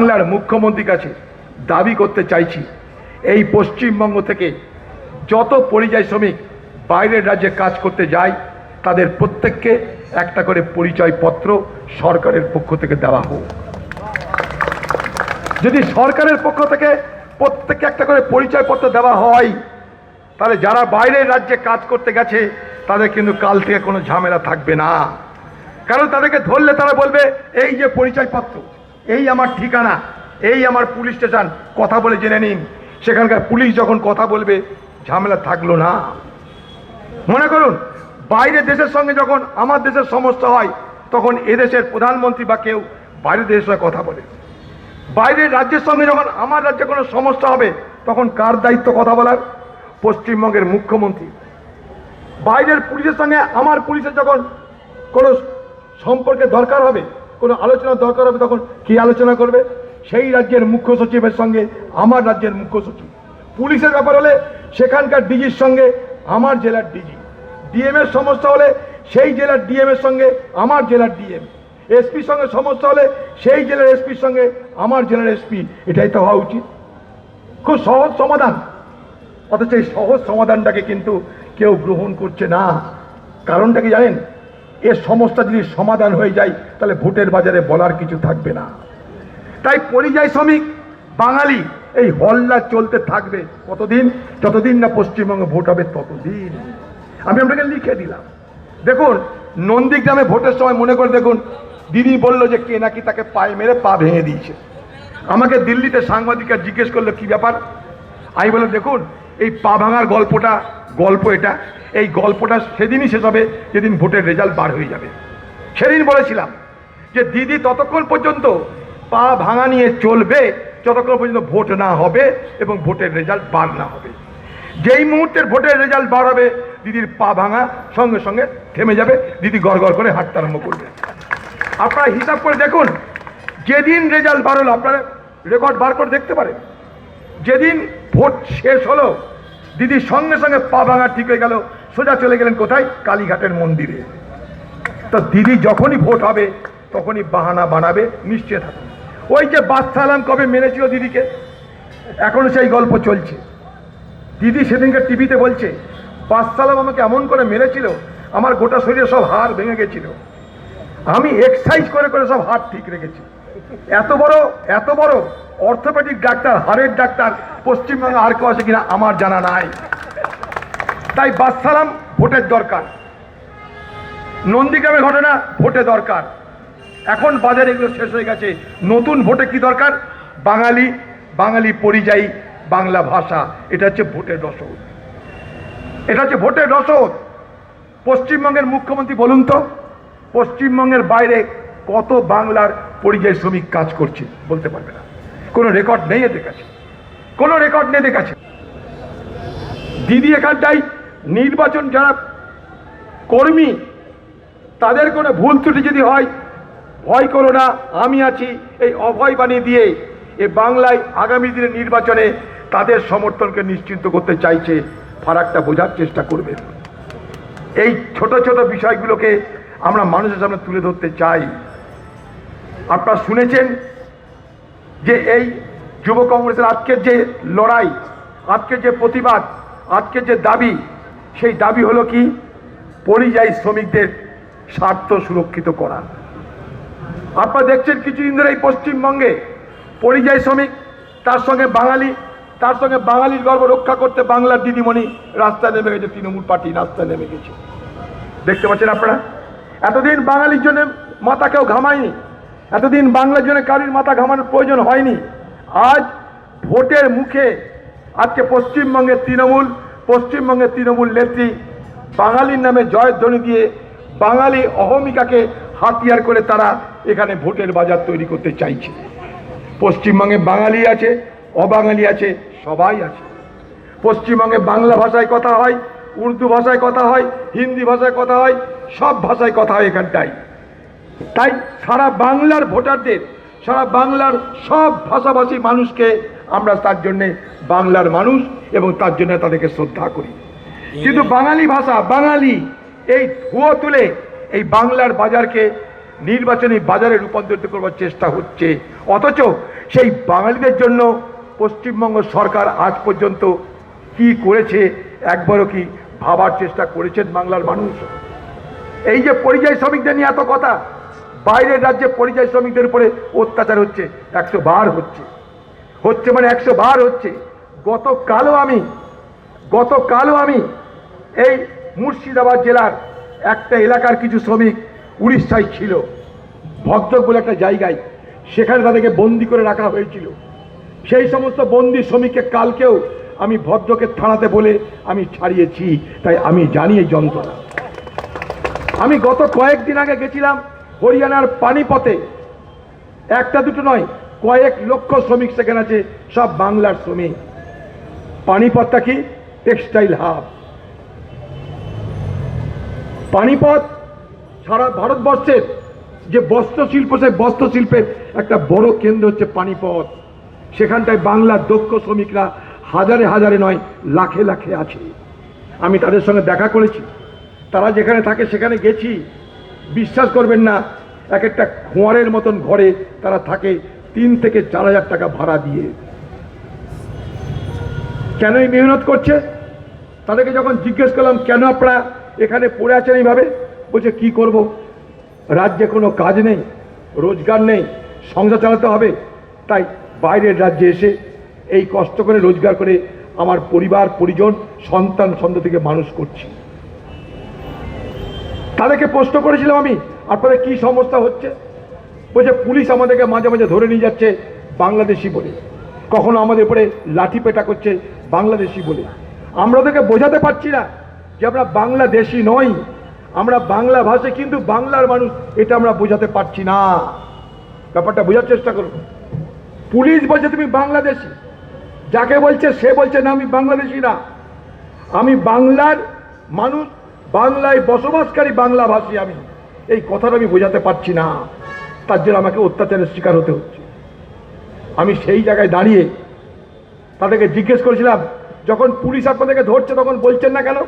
বাংলার মুখ্যমন্ত্রীর কাছে দাবি করতে চাইছি, এই পশ্চিমবঙ্গ থেকে যত পরিযায়ী শ্রমিক বাইরের রাজ্যে কাজ করতে যায়, তাদের প্রত্যেককে একটা করে পরিচয়পত্র সরকারের পক্ষ থেকে দেওয়া হোক। যদি সরকারের পক্ষ থেকে প্রত্যেককে একটা করে পরিচয়পত্র দেওয়া হয়, তাহলে যারা বাইরের রাজ্যে কাজ করতে গেছে, তাদের কিন্তু কাল থেকে কোনো ঝামেলা থাকবে না। কারণ তাদেরকে ধরলে তারা বলবে, এই যে পরিচয়পত্র এই আমার ঠিকানা, এই আমার পুলিশ স্টেশন, কথা বলে জেনে নিন। সেখানকার পুলিশ যখন কথা বলবে, ঝামেলা থাকল না। মনে করুন, বাইরের দেশের সঙ্গে যখন আমার দেশের সমস্যা হয়, তখন এদেশের প্রধানমন্ত্রী বা কেউ বাইরের দেশের সঙ্গে কথা বলে। বাইরের রাজ্যের সঙ্গে যখন আমার রাজ্যে কোনো সমস্যা হবে, তখন কার দায়িত্ব কথা বলার? পশ্চিমবঙ্গের মুখ্যমন্ত্রী। বাইরের পুলিশের সঙ্গে আমার পুলিশের যখন কোনো সম্পর্কে দরকার হবে কোনো আলোচনার দরকার হবে তখন কি আলোচনা করবে? সেই রাজ্যের মুখ্য সচিবের সঙ্গে, আমার রাজ্যের মুখ্য সচিব। পুলিশের ব্যাপার হলে সেখানকার ডিজির সঙ্গে, আমার জেলার ডিজি। ডিএম এর সমস্যা হলে সেই জেলার ডিএম এর সঙ্গে, আমার জেলার ডিএম। এসপির সঙ্গে সমস্যা হলে সেই জেলার এসপির সঙ্গে, আমার জেলার এসপি। এটাই তো হওয়া উচিত। খুব সহজ সমাধান। অথচ এই সহজ সমাধানটাকে কিন্তু কেউ গ্রহণ করছে না। কারণটা কি জানেন? এর সমস্যা যদি সমাধান হয়ে যায়, তাহলে ভোটের বাজারে বলার কিছু থাকবে না। তাই পরিযায়ী শ্রমিক, বাঙালি, এই হল্লা চলতে থাকবে কতদিন? যতদিন না পশ্চিমবঙ্গে ভোট হবে ততদিন। আমি আপনাকে লিখে দিলাম। দেখুন, নন্দীগ্রামে ভোটের সময় মনে করে দেখুন, দিদি বলল যে কে নাকি তাকে পায়ে মেরে পা ভেঙে দিয়েছে। আমাকে দিল্লিতে সাংবাদিকরা জিজ্ঞেস করল, কি ব্যাপার? আমি বললাম, দেখুন, এই পা ভাঙার গল্পটা গল্প এটা। এই গল্পটা সেদিনই শেষ হবে, যেদিন ভোটের রেজাল্ট বার হয়ে যাবে। সেদিন বলেছিলাম যে, দিদি, ততক্ষণ পর্যন্ত পা ভাঙা নিয়ে চলবে যতক্ষণ পর্যন্ত ভোট না হবে এবং ভোটের রেজাল্ট বার না হবে। যেই মুহূর্তের ভোটের রেজাল্ট বার হবে, দিদির পা ভাঙা সঙ্গে সঙ্গে থেমে যাবে, দিদি গড় করে হাঁটতে আরম্ভ করবে। আপনারা হিসাব করে দেখুন, যেদিন রেজাল্ট বার হলো, আপনারা রেকর্ড বার করে দেখতে পারেন। যেদিন ভোট শেষ হলো দিদির সঙ্গে সঙ্গে পা ভাঙা ঠিক হয়ে গেল। সোজা চলে গেলেন কোথায়? কালীঘাটের মন্দিরে। তো দিদি যখনই ভোট হবে, তখনই বাহানা বানাবে নিশ্চয় থাকুন ওই যে বাদশালাম কবে মেরেছিল দিদিকে? এখনও সেই গল্প চলছে। দিদি সেদিনকে টিভিতে বলছে, বাদশালাম আমাকে এমন করে মেরেছিল, আমার গোটা শরীরে সব হাড় ভেঙে গেছিল। আমি এক্সারসাইজ করে করে সব হাড় ঠিক রেখেছি। এত বড় এত বড় অর্থোপেডিক ডাক্তার, হাড়ের ডাক্তার পশ্চিমবঙ্গে আর কেউ আছে কিনা আমার জানা নাই। তাই বাদশালাম ভোটের দরকার। নন্দীগ্রামের ঘটনা ভোটে দরকার। এখন বাজারে এগুলো শেষ হয়ে গেছে। নতুন ভোটে কি দরকার? বাঙালি বাঙালি পরিযায়ী বাংলা ভাষা। এটা হচ্ছে ভোটের রসদ। এটা হচ্ছে ভোটের রসদ। পশ্চিমবঙ্গের মুখ্যমন্ত্রী বলুন তো, পশ্চিমবঙ্গের বাইরে কত বাংলার পরিযায়ী শ্রমিক কাজ করছে বলতে পারবে না। কোনো রেকর্ড নেই এদের কাছে। কোনো রেকর্ড নেই কাছে দিদি এখানটাই নির্বাচন যারা কর্মী, তাদের কোনো ভুল ত্রুটি যদি হয়, ভয় করো না, আমি আছি এই অভয় বাণী দিয়ে এ বাংলায় আগামী দিনের নির্বাচনে তাদের সমর্থনকে নিশ্চিন্ত করতে চাইছে, ফারাকটা বোঝার চেষ্টা করবেন এই ছোট ছোট বিষয়গুলোকে আমরা মানুষের সামনে তুলে ধরতে চাই। আপনারা শুনেছেন যে এই যুব কংগ্রেসের আজকের যে লড়াই আজকের যে প্রতিবাদ আজকের যে দাবি, সেই দাবি হলো কি? পরিযায়ী শ্রমিকদের স্বার্থ সুরক্ষিত করা। আপনারা দেখছেন কিছুদিন ধরে এই পশ্চিমবঙ্গে পরিযায়ী শ্রমিক, তার সঙ্গে বাঙালি, তার সঙ্গে বাঙালির গর্ব রক্ষা করতে বাংলার দিদিমণি রাস্তায় নেমে গেছে, তৃণমূল পার্টি রাস্তায় নেমে গেছে। দেখতে পাচ্ছেন আপনারা? এতদিন বাঙালির জন্য মাথা কেউ ঘামায়নি। এতদিন বাংলার জন্য কারির মাথা ঘামানোর প্রয়োজন হয়নি। আজ ভোটের মুখে আজকে পশ্চিমবঙ্গের তৃণমূল পশ্চিমবঙ্গের তৃণমূল নেত্রী বাঙালির নামে জয়ধ্বনি দিয়ে বাঙালি অহমিকাকে হাতিয়ার করে তারা এখানে ভোটের বাজার তৈরি করতে চাইছে। পশ্চিমবঙ্গে বাঙালি আছে, অবাঙালি আছে, সবাই আছে। পশ্চিমবঙ্গে বাংলা ভাষায় কথা হয়, উর্দু ভাষায় কথা হয়, হিন্দি ভাষায় কথা হয়, সব ভাষায় কথা হয় এখানটায়। তাই সারা বাংলার ভোটারদের সারা বাংলার সব ভাষাভাষী মানুষকে আমরা তার জন্যে বাংলার মানুষ এবং তার জন্য তাদেরকে শ্রদ্ধা করি। কিন্তু বাঙালি ভাষা বাঙালি এই ধুয়ো তুলে এই বাংলার বাজারকে নির্বাচনী বাজারে রূপান্তরিত করবার চেষ্টা হচ্ছে। অথচ সেই বাঙালিদের জন্য পশ্চিমবঙ্গ সরকার আজ পর্যন্ত কি করেছে একবারও কি ভাবার চেষ্টা করেছেন বাংলার মানুষ? এই যে পরিযায়ী শ্রমিকদের নিয়ে এত কথা বাইরের রাজ্যে পরিযায়ী শ্রমিকদের উপরে অত্যাচার হচ্ছে, একশো বার হচ্ছে। হচ্ছে মানে একশো বার হচ্ছে। গতকালও আমি গতকালও আমি এই মুর্শিদাবাদ জেলার একটা এলাকার কিছু শ্রমিক উড়িষ্যায় ছিল, ভদ্রক বলে একটা জায়গায়। সেখানে তাদেরকে বন্দি করে রাখা হয়েছিল। সেই সমস্ত বন্দি শ্রমিককে কালকেও আমি ভদ্রকের থানাতে বলে আমি ছাড়িয়েছি, তাই আমি জানি এই যন্ত্রণা। আমি গত কয়েকদিন আগে গেছিলাম হরিয়ানার পানিপথে। একটা দুটো নয়, কয়েক লক্ষ শ্রমিক সেখানে আছে, সব বাংলার শ্রমিক। পানিপথটা কি? টেক্সটাইল হাব পানিপথ সারা ভারতবর্ষের যে বস্ত্র শিল্প সেই বস্ত্র শিল্পের একটা বড় কেন্দ্র হচ্ছে পানিপথ। সেখানটায় বাংলার দক্ষ শ্রমিকরা হাজারে হাজারে নয়, লাখে লাখে আছে। আমি তাদের সঙ্গে দেখা করেছি। তারা যেখানে থাকে সেখানে গেছি। বিশ্বাস করবেন না, এক একটা খোঁয়ারের মতন ঘরে তারা থাকে তিন থেকে চার হাজার টাকা ভাড়া দিয়ে। কেন এই মেহনত করছে? তাদেরকে যখন জিজ্ঞেস করলাম, কেন আপনারা এখানে পড়ে আছেন এইভাবে? বলছে, কি করব? রাজ্যে কোনো কাজ নেই, রোজগার নেই, সংসার চালাতে হবে। তাই বাইরের রাজ্যে এসে এই কষ্ট করে রোজগার করে আমার পরিবার, পরিজন, সন্তান সন্ততিকে মানুষ করছি। তাদেরকে প্রশ্ন করেছিলাম আমি আপনাদের কি সমস্যা হচ্ছে? বলছে, পুলিশ আমাদেরকে মাঝে মাঝে ধরে নিয়ে যাচ্ছে বাংলাদেশি বলে। কখনো আমাদের উপরে লাঠি পেটা করছে বাংলাদেশি বলে। আমরা ওদেরকে বোঝাতে পারছি না যে আমরা বাংলাদেশি নই। আমরা বাংলা ভাষে কিন্তু বাংলার মানুষ, এটা আমরা বোঝাতে পারছি না। ব্যাপারটা বোঝার চেষ্টা করুন। পুলিশ বলছে, তুমি বাংলাদেশি। যাকে বলছে, সে বলছে, না, আমি বাংলাদেশি না। আমি বাংলার মানুষ বাংলায় বসবাসকারী বাংলা ভাষী আমি। এই কথাটা আমি বোঝাতে পারছি না। তার জন্য আমাকে অত্যাচারের শিকার হতে হচ্ছে। আমি সেই জায়গায় দাঁড়িয়ে তাদেরকে জিজ্ঞেস করেছিলাম, যখন পুলিশ আপনাদেরকে ধরছে তখন বলছেন না কেন?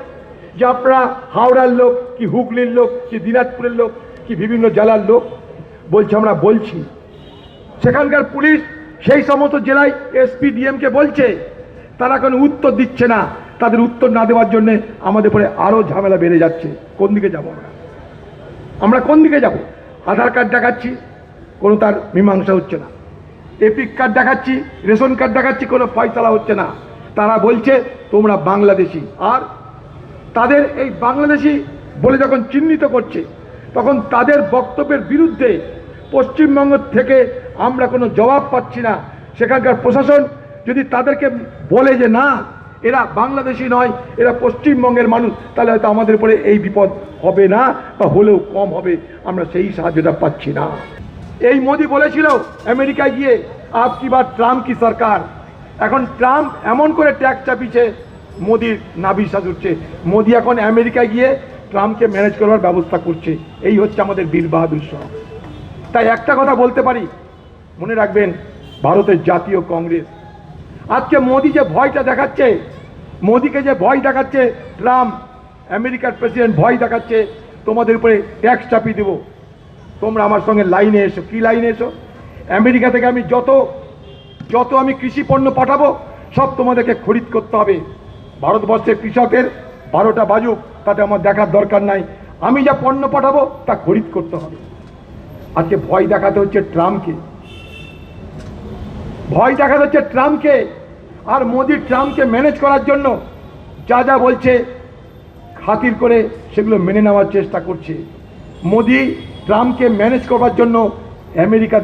যে আপনারা হাওড়ার লোক, কি হুগলির লোক, কি দিনাজপুরের লোক, কি বিভিন্ন জেলার লোক? বলছে, আমরা বলছি। সেখানকার পুলিশ সেই সমস্ত জেলায় এসপি, ডিএমকে বলছে। তারা কোনো উত্তর দিচ্ছে না। তাদের উত্তর না দেওয়ার জন্য আমাদের পরে আরও ঝামেলা বেড়ে যাচ্ছে। কোন দিকে যাব আমরা? আমরা কোন দিকে যাব? আধার কার্ড দেখাচ্ছি, কোনো তার মীমাংসা হচ্ছে না। এপিক কার্ড দেখাচ্ছি, রেশন কার্ড দেখাচ্ছি, কোনো ফয়সলা হচ্ছে না। তারা বলছে, তোমরা বাংলাদেশি। আর তাদের এই বাংলাদেশি বলে যখন চিহ্নিত করছে, তখন তাদের বক্তব্যের বিরুদ্ধে পশ্চিমবঙ্গ থেকে আমরা কোনো জবাব পাচ্ছি না। সেখানকার প্রশাসন যদি তাদেরকে বলে যে না এরা বাংলাদেশি নয়, এরা পশ্চিমবঙ্গের মানুষ, তাহলে হয়তো আমাদের উপরে এই বিপদ হবে না বা হলেও কম হবে, আমরা সেই সাহায্যটা পাচ্ছি না। এই মোদি বলেছিল আমেরিকায় গিয়ে আপ কি বা ট্রাম্প কি সরকার। এখন ট্রাম্প এমন করে ট্যাক্স চাপিয়েছে, মোদির না বিশ্বাস উঠছে। মোদি এখন আমেরিকায় গিয়ে ট্রাম্পকে ম্যানেজ করবার ব্যবস্থা করছে। এই হচ্ছে আমাদের বীর বাহাদুর শাহ। তাই একটা কথা বলতে পারি, মনে রাখবেন, ভারতের জাতীয় কংগ্রেস আজকে মোদি যে ভয়টা দেখাচ্ছে, মোদিকে যে ভয় দেখাচ্ছে, ট্রাম্প, আমেরিকার প্রেসিডেন্ট ভয় দেখাচ্ছে, তোমাদের উপরে ট্যাক্স চাপিয়ে দেবো। তোমরা আমার সঙ্গে লাইনে এসো। কি লাইনে এসো? আমেরিকা থেকে আমি যত যত আমি কৃষি পণ্য পাঠাবো, সব তোমাদেরকে খরিদ করতে হবে। ভারতবর্ষের কৃষকের বারোটা বাজুক, তাতে আমার দেখার দরকার নাই। আমি যা পণ্য পাঠাবো, তা খরিদ করতে হবে। আজকে ভয় দেখাতে হচ্ছে ট্রাম্পকে। ভয় দেখাতে হচ্ছে ট্রাম্পকে। আর মোদি ট্রাম্পকে ম্যানেজ করার জন্য যা যা বলছে, খাতির করে সেগুলো মেনে নেওয়ার চেষ্টা করছে। মোদি ট্রাম্পকে ম্যানেজ করবার জন্য আমেরিকা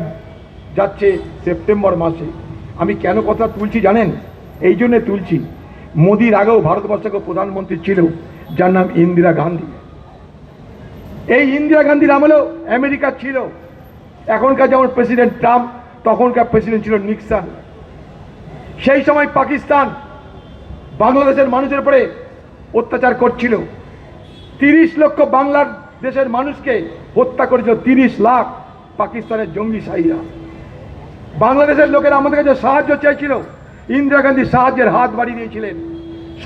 যাচ্ছে সেপ্টেম্বর মাসে। আমি কেন কথা তুলছি জানেন? এই জন্যে তুলছি। মোদির আগেও ভারতবর্ষকে প্রধানমন্ত্রী ছিল, যার নাম ইন্দিরা গান্ধী। এই ইন্দিরা গান্ধীর আমলেও আমেরিকা ছিল। এখনকার যেমন প্রেসিডেন্ট ট্রাম্প, তখনকার প্রেসিডেন্ট ছিল নিক্সন। সেই সময় পাকিস্তান বাংলাদেশের মানুষের উপরে অত্যাচার করছিল। তিরিশ লক্ষ বাংলার দেশের মানুষকে হত্যা করেছিল তিরিশ লাখ পাকিস্তানের জঙ্গি শাহীরা। বাংলাদেশের লোকেরা আমাদের কাছে সাহায্য চাইছিল ইন্দিরা গান্ধী সাহায্যের হাত বাড়িয়ে দিয়েছিলেন।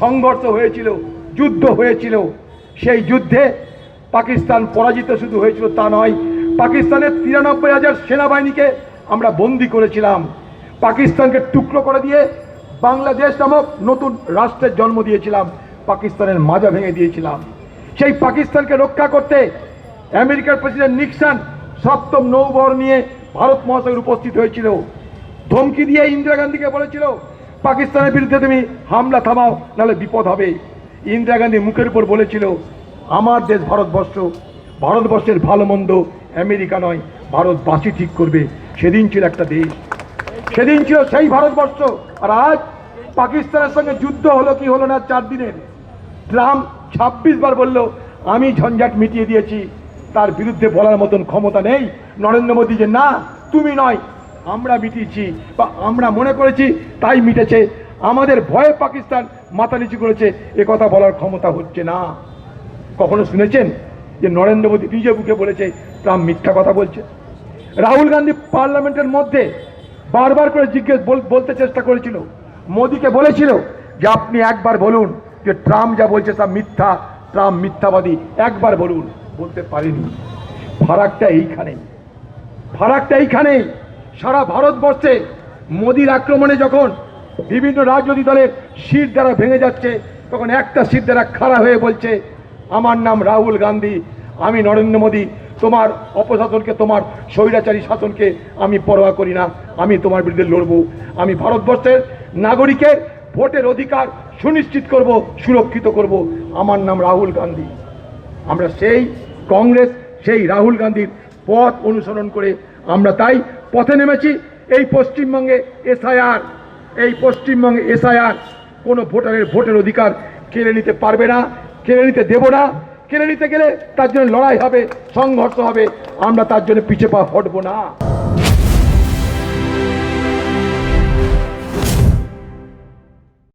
সংঘর্ষ হয়েছিল, যুদ্ধ হয়েছিল। সেই যুদ্ধে পাকিস্তান পরাজিত শুধু হয়েছিল তা নয়, পাকিস্তানের তিরানব্বই হাজার সেনাবাহিনীকে আমরা বন্দি করেছিলাম। পাকিস্তানকে টুকরো করে দিয়ে বাংলাদেশ নামক নতুন রাষ্ট্রের জন্ম দিয়েছিলাম, পাকিস্তানের মাজা ভেঙে দিয়েছিলাম। সেই পাকিস্তানকে রক্ষা করতে আমেরিকার প্রেসিডেন্ট নিক্সন সপ্তম নৌবহর নিয়ে ভারত মহাসাগর উপস্থিত হয়েছিল। ধমকি দিয়ে ইন্দিরা গান্ধীকে বলেছিল, পাকিস্তানের বিরুদ্ধে তুমি হামলা থামাও, নাহলে বিপদ হবে। ইন্দিরা গান্ধী মুখের উপর বলেছিল, আমার দেশ ভারতবর্ষ, ভারতবর্ষের ভালো মন্দ আমেরিকা নয়, ভারতবাসী ঠিক করবে। সেদিন ছিল একটা দেশ। সেদিন ছিল সেই ভারতবর্ষ। আর আজ পাকিস্তানের সঙ্গে যুদ্ধ হলো কি হলো না চার দিনের। ট্রাম্প ছাব্বিশ বার বলল, আমি ঝঞ্ঝাট মিটিয়ে দিয়েছি, তার বিরুদ্ধে বলার মতন ক্ষমতা নেই। নরেন্দ্র মোদী যে, না, তুমি নয়, আমরা মিটিয়েছি বা আমরা মনে করেছি তাই মিটেছে। আমাদের ভয়ে পাকিস্তান মাথা নিচু করেছে, এ কথা বলার ক্ষমতা হচ্ছে না। কখনো শুনেছেন যে নরেন্দ্র মোদী নিজে বুকে বলেছে, ট্রাম্প মিথ্যা কথা বলছে? রাহুল গান্ধী পার্লামেন্টের মধ্যে বারবার করে জিজ্ঞেস বলতে চেষ্টা করেছিল। মোদীকে বলেছিল যে আপনি একবার বলুন যে ট্রাম্প যা বলছে তা মিথ্যা, ট্রাম্প মিথ্যাবাদী। একবার বলুন, বলতে পারিনি। ফারাকটা এইখানেই ফারাকটা এইখানেই সারা ভারতবর্ষে মোদির আক্রমণে যখন বিভিন্ন রাজনৈতিক দলের সিট দ্বারা ভেঙে যাচ্ছে, তখন একটা সিট দ্বারা খাড়া হয়ে বলছে, আমার নাম রাহুল গান্ধী আমি নরেন্দ্র মোদী, তোমার অপশাসনকে, তোমার স্বৈরাচারী শাসনকে আমি পরোয়া করি না। আমি তোমার বিরুদ্ধে লড়ব। আমি ভারতবর্ষের নাগরিকের ভোটের অধিকার সুনিশ্চিত করব, সুরক্ষিত করব। আমার নাম রাহুল গান্ধী। আমরা সেই কংগ্রেস, সেই রাহুল গান্ধীর পথ অনুসরণ করে আমরা তাই পথে নেমেছি। এই পশ্চিমবঙ্গে এসআইআর, এই পশ্চিমবঙ্গে এসআইআর কোনো ভোটারের ভোটের অধিকার কেড়ে নিতে পারবে না, কেড়ে নিতে দেব না। কেড়ে নিতে গেলে তার জন্য লড়াই হবে, সংঘর্ষ হবে। আমরা তার জন্য পিছিয়ে পা হটবো না।